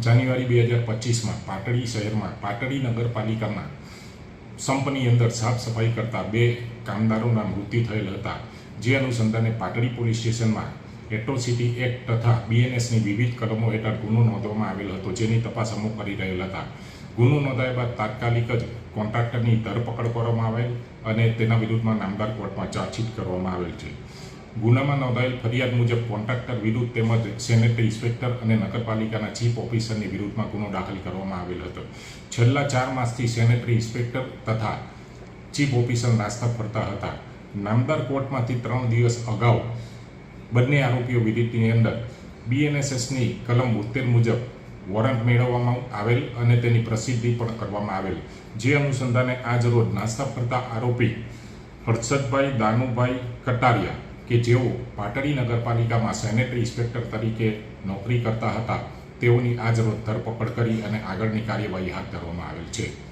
જાન્યુઆરી બે હજાર પચીસમાં પાટડી શહેરમાં, પાટડી નગરપાલિકામાં સંપની અંદર સાફ સફાઈ કરતા બે કામદારોના મૃત્યુ થયેલ હતા. જે અનુસંધાને પાટડી પોલીસ સ્ટેશનમાં એટ્રોસિટી એક્ટ તથા બીએનએસની વિવિધ કલમો હેઠળ ગુનો નોંધવામાં આવેલ હતો, જેની તપાસ અમુક કરી રહેલ હતા. ગુનો નોંધાયા બાદ તાત્કાલિક જ કોન્ટ્રાક્ટરની ધરપકડ કરવામાં આવેલ અને તેના વિરુદ્ધમાં નામદાર કોર્ટમાં ચાર્જશીટ કરવામાં આવેલ છે. ગુનામાં નોંધાયેલ ફરિયાદ મુજબ કોન્ટ્રાક્ટર વિરુદ્ધ તેમજ સેનેટરી ઇન્સ્પેક્ટર અને નગરપાલિકાના ચીફ ઓફિસરની વિરુદ્ધમાં ગુનો દાખલ કરવામાં આવેલ હતો. છેલ્લા ચાર માસથી સેનેટરી ઇન્સ્પેક્ટર તથા ચીફ ઓફિસર નાસ્તા ફરતા હતા. નામદાર કોર્ટમાંથી ત્રણ દિવસ અગાઉ બંને આરોપીઓ વિરુદ્ધની અંદર બીએનએસએસની કલમ બોતેર મુજબ વોરંટ મેળવવામાં આવેલ અને તેની પ્રસિદ્ધિ પણ કરવામાં આવેલ. જે અનુસંધાને આજ રોજ નાસ્તા ફરતા આરોપી હર્ષદભાઈ દાનુભાઈ કટારિયા કે જેઓ પાટડી નગરપાલિકામાં સેનેટરી ઇન્સ્પેક્ટર તરીકે નોકરી કરતા હતા, તેઓની આજરોજ ધરપકડ કરી અને આગળની કાર્યવાહી હાથ ધરવામાં આવેલ છે.